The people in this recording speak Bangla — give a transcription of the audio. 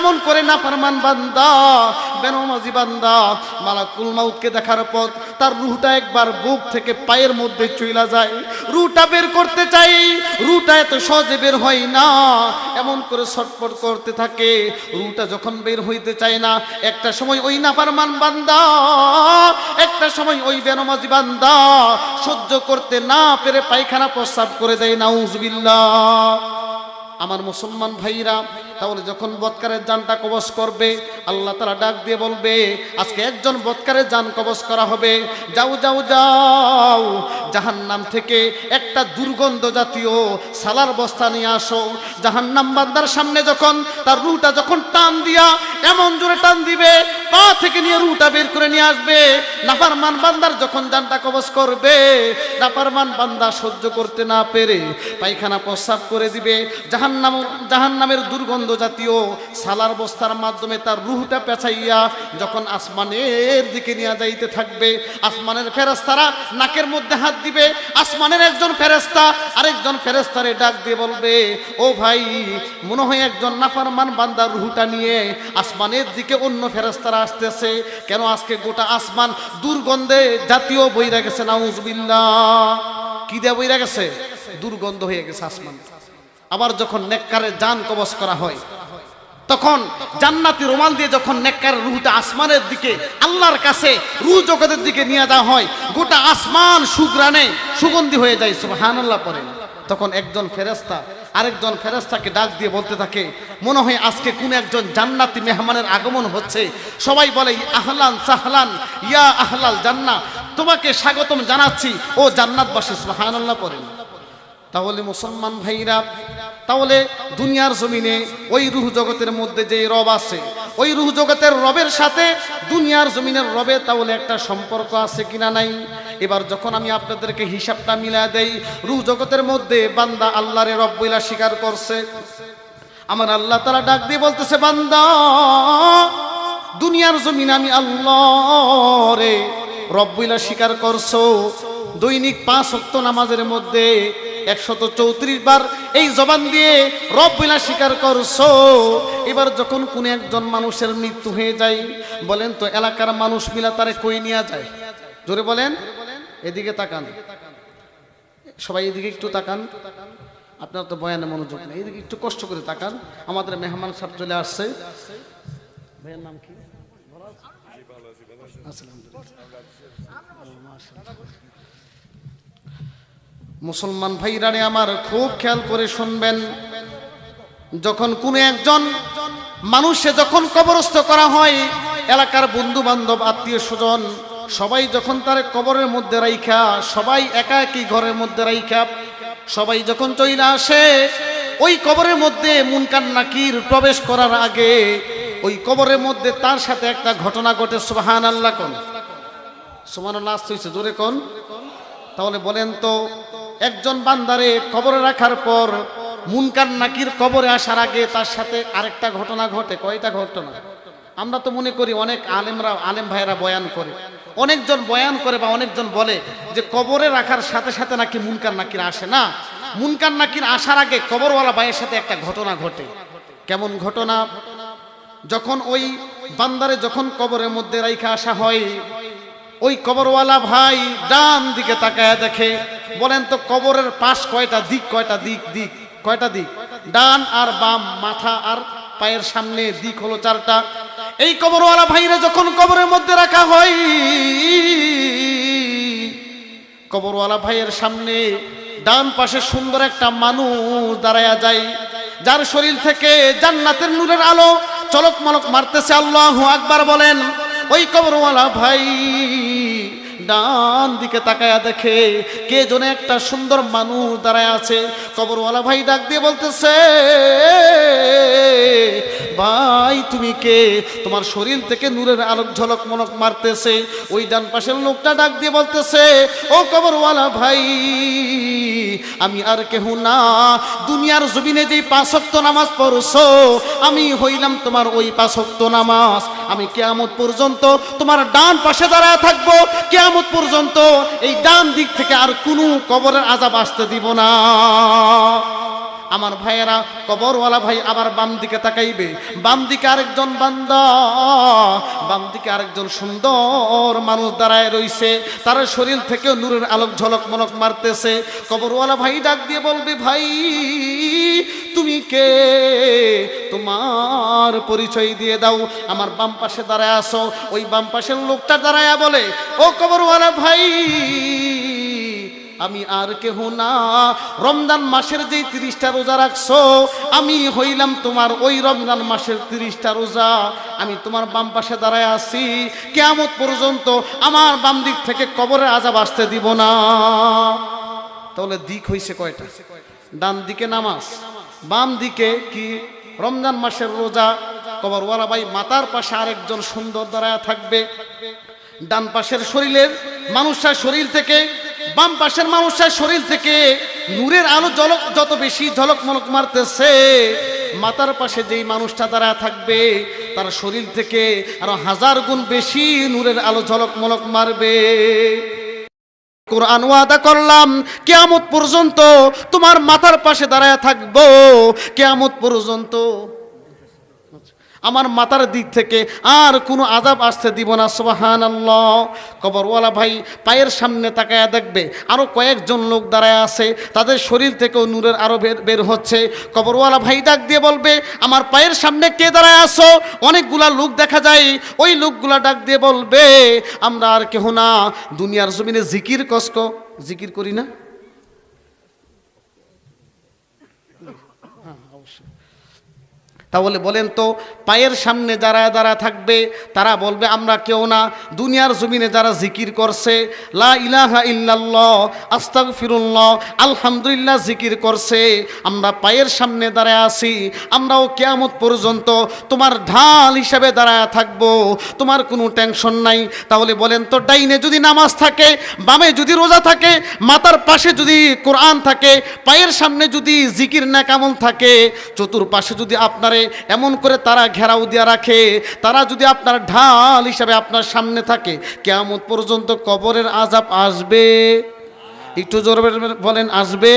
এমন করে না পারমান বান্দা, বেনমাজি বান্দা, মালাকুল মাউতকে দেখার পর তার রুহটা একবার বুক থেকে পায়ের মধ্যে চইলা যায়। রুটা বের করতে চাই রুটা এত সহজে বের হয় না। এমন করে ছটপট করতে থাকে রুটা যখন বের হইতে চায় না, একটা সময় ওই না পারমান বান্দা, একটা সময় ওই বেনমাজি বান্দা সহ্য করতে না পেরে পায়খানা প্রস্রাব করে দেয়, নাউজবিল্লাহ। আমার মুসলমান ভাইরা তাহলে যখন বৎকারের জানটা কবজ করবে, আল্লাহ তারা ডাক দিয়ে বলবে, আজকে একজন বৎকারের জান কবজ করা হবে। যাও যাও যাও। জাহান্নাম থেকে একটা দুর্গন্ধ জাতীয় সালার বস্তা নিয়ে আসো। জাহান্নাম বান্দার সামনে যখন তার রুটা যখন টান দিয়া এমন জোরে টান দিবে, পা থেকে নিয়ে রুটা বের করে নিয়ে আসবে। নাফারমান বান্দার যখন জানটা কবজ করবে, নাফারমান বান্দা সহ্য করতে না পেরে পায়খানা প্রস্রাব করে দিবে। জাহান্নাম জাহান্নামের দুর্গন্ধ জাতীয় সালার বস্তার মাধ্যমে তার রুহটা পেঁচাইয়া যখন আসমানের দিকে নিয়ে যাইতে থাকবে, আসমানের ফেরেস্তারা নাকের মধ্যে হাত দিবে, আসমানের একজন ফেরেস্তা আরেকজন ফেরেস্তারে ডাক দিয়ে বলবে, ও ভাই, মনে হয় একজন নাফারমান বান্দার রুহটা নিয়ে আসমানের দিকে অন্য ফেরেস্তারা আসতেছে। কেন আজকে গোটা আসমান দুর্গন্ধে জাতীয় বইরা গেছে, নাউজবিল্লাহ। কি দেয়া বইরা গেছে? দুর্গন্ধ হয়ে গেছে আসমান। আবার যখন নেককারের জান কবজ করা হয়, তখন জান্নাতি রোমাল দিয়ে যখন নেককার রুহটা আসমানের দিকে, আল্লাহর কাছে রুহ জগতের দিকে নিয়ে যাওয়া হয়, গোটা আসমান সুগ্রানে সুগন্ধি হয়ে যায়, সুবহানাল্লাহ পরে। তখন একজন ফেরেস্তা আরেকজন ফেরেস্তাকে ডাক দিয়ে বলতে থাকে, মনে হয় আজকে কোন একজন জান্নাতি মেহমানের আগমন হচ্ছে। সবাই বলে আহলান সাহলান, ইয়া আহলাল জান্না তোমাকে স্বাগতম জানাচ্ছি, ও জান্নাতবাসী, সুবহানাল্লাহ পড়েন তাহলে মুসলমান ভাইরা তাহলে দুনিয়ার জমিনে ওই রুহ জগতের মধ্যে যে রব আছে, ওই রুহ জগতের রবের সাথে দুনিয়ার জমিনের রবে তাহলে একটা সম্পর্ক আছে কিনা নাই? এবার যখন আমি আপনাদেরকে হিসাবটা মিলা দেই, রুহ জগতের মধ্যে বান্দা আল্লাহরে রব বইলা স্বীকার করছে। আমার আল্লাহ তারা ডাক দিয়ে বলতেছে, বান্দা, দুনিয়ার জমিনে আমি আল্লাহ রে রব্বইলা স্বীকার করছ। দৈনিক পাঁচ অক্ত নামাজের মধ্যে একশত চৌত্রিশ বার এই জবান দিয়ে রব্বিলা স্বীকার করছ। এবার যখন কোন একজন মানুষের মৃত্যু হয়ে যায়, বলেন তো এলাকার মানুষ মিলা তারে কই নিয়ে যায়? জোরে বলেন। এদিকে তাকান। সবাই এদিকে একটু তাকান। আপনার তো বয়ানে মনোযোগ নেই। এদিকে একটু কষ্ট করে তাকান। আমাদের মেহমান সাহেব চলে আসছে। ভাইয়ের নাম কি? মুসলমান ভাইরানে আমার খুব খেয়াল করে শুনবেন। যখন কোনো একজন মানুষে যখন কবরস্থ করা হয়, এলাকার বন্ধু বান্ধব আত্মীয় স্বজন, সবাই যখন তার কবরের মধ্যে রাইখা, সবাই একা একই ঘরের মধ্যে রাইখা, সবাই যখন চইলা আসে, ওই কবরের মধ্যে মুনকান নাকির প্রবেশ করার আগে, ওই কবরের মধ্যে তার সাথে একটা ঘটনা ঘটে সুবাহান আল্লাহ কোন। সুমান আল্লাহ আসতে জোরে কোন। তাহলে বলেন তো একজন বান্দারে কবরে রাখার পর মুনকার নাকির কবরে আসার আগে তার সাথে আরেকটা ঘটনা ঘটে। কয়টা ঘটনা? আমরা তো মনে করি অনেক আলেমরা আলেম ভাইয়েরা বয়ান করে। অনেকজন বয়ান করে বা অনেকজন বলে যে কবরে রাখার সাথে সাথে নাকি মুনকার নাকির আসে না। মুনকার নাকির আসার আগে কবরওয়ালা ভাইয়ের সাথে একটা ঘটনা ঘটে। কেমন ঘটনা? যখন ওই বান্দারে যখন কবরের মধ্যে রাইখা আসা হয়, ওই কবরওয়ালা ভাই ডান দিকে তাকায় দেখে বলেন তো কবরের পাশ কয়টা দিক কয়টা দিক দিক, কয়টা দিক? ডান আর বাম, মাথা আর পায়ের সামনে, দিক হলো চারটা। এই কবরওয়ালা ভাইরে যখন কবরের মধ্যে রাখা হয়, কবরওয়ালা ভাইয়ের সামনে ডান পাশে সুন্দর একটা মানুষ দাঁড়ায়া যায়, যার শরীর থেকে জান্নাতের নূরের আলো চলক মলক মারতেছে। আল্লাহ আকবার বলেন, ওই কবরওয়ালা ভাই ডান দিকে তাকায়া দেখে কে জনে একটা সুন্দর মানুষ দাঁড়ায় আছে। কবরওয়ালা ভাই ডাক দিয়ে বলতেছে, ভাই, তুমি কে? তোমার শরীর থেকে নূরের আলোক ঝলক মনক মারতেছে। ওই ডান পাশের লোকটা ডাক দিয়ে বলতেছে, ও কবরওয়ালা ভাই আমি আর কেহ না। দুনিয়ার জমিনে যে পাঁচক্ত নামাজ পড়ছো, আমি হইলাম তোমার ওই পাঁচক্ত নামাজ। আমি কেয়ামত পর্যন্ত তোমার ডান পাশে দাঁড়ায় থাকব। কেয়ামত পর্যন্ত এই ডান দিক থেকে আর কোনো কবরের আজাব আসতে দিব না। আমার ভাইয়েরা, কবরওয়ালা ভাই আবার বাম দিকে তাকাইবে। বাম দিকে আরেকজন বান্দা, বাম দিকে আরেকজন সুন্দর মানুষ দাঁড়ায় রইছে। তার শরীর থেকেও নূরের আলোক ঝলক মলক মারতেছে। কবরওয়ালা ভাই ডাক দিয়ে বলবে, ভাই, তুমি কে? তোমার পরিচয় দিয়ে দাও। আমার বাম পাশে দাঁড়ায় আসো ওই বাম পাশের লোকটা দাঁড়ায় বলে, ও কবরওয়ালা ভাই আমি আর কেহ না। রমজান মাসের যেই তিরিশটা রোজা রাখছো, আমি হইলাম তোমার ওই রমজান মাসের তিরিশটা রোজা। আমি তোমার বাম পাশে দাঁড়ায় আছি। কেমত পর্যন্ত আমার বাম দিক থেকে কবরের আজাব আসতে দিব না। তাহলে দিক হইছে কয়টা? ডান দিকে নামাজ, বাম দিকে কি? রমজান মাসের রোজা। কবর কবরওয়ালা ভাই, মাতার পাশে আরেকজন সুন্দর দাঁড়ায় থাকবে। ডান পাশের শরীরের মানুষটার শরীর থেকে বাম পাশের মানুষটার শরীর থেকে নূরের আলো জলক যত বেশি ঝলক মলক মারতেছে মাতার পাশে যেই মানুষটা দাঁড়ায় থাকবে, তার শরীর থেকে আরও হাজার গুণ বেশি নূরের আলো ঝলক মলক মারবে। কোরআন ওয়াদা করলাম, কেয়ামত পর্যন্ত তোমার মাথার পাশে দাঁড়ায় থাকব, কেয়ামত পর্যন্ত আমার মাথার দিক থেকে আর কোনো আজাব আসতে দিব না সোহান আল্লাহ কবরওয়ালা ভাই পায়ের সামনে তাকায়া দেখবে আরও কয়েকজন লোক দাঁড়ায় আছে, তাদের শরীর থেকেও নূরের আরও বের হচ্ছে। কবরওয়ালা ভাই ডাক দিয়ে বলবে, আমার পায়ের সামনে কে দাঁড়ায় আসো অনেকগুলা লোক দেখা যায়, ওই লোকগুলা ডাক দিয়ে বলবে, আমরা আর কেহ না, দুনিয়ার জমিনে জিকির কষ্ট জিকির করি না? তাহলে বলেন তো, পায়ের সামনে যারা যারা থাকবে, তারা বলবে, আমরা কেউ না। দুনিয়ার জমিনে যারা জিকির করছে, লা ইলাহা ইল্লাল্লাহ, আস্তাগফিরুল্লাহ, আলহামদুলিল্লাহ জিকির করছে। আমরা পায়ের সামনে দাঁড়ায় আছি, আমরাও কেয়ামত পর্যন্ত তোমার ঢাল হিসাবে দাঁড়ায় থাকব, তোমার কোনো টেনশন নাই। তাহলে বলেন তো, ডাইনে যদি নামাজ থাকে, বামে যদি রোজা থাকে মাতার পাশে যদি কোরআন থাকে, পায়ের সামনে যদি জিকির না কেমন থাকে, চতুর্পাশে যদি আপনারে এমন করে তারা ঘেরাও দিয়া রাখে। তারা যদি আপনার ঢাল হিসাবে আপনার সামনে থাকে কেমন পর্যন্ত কবরের আজাব আসবে। একটু জোর বলেন, আসবে?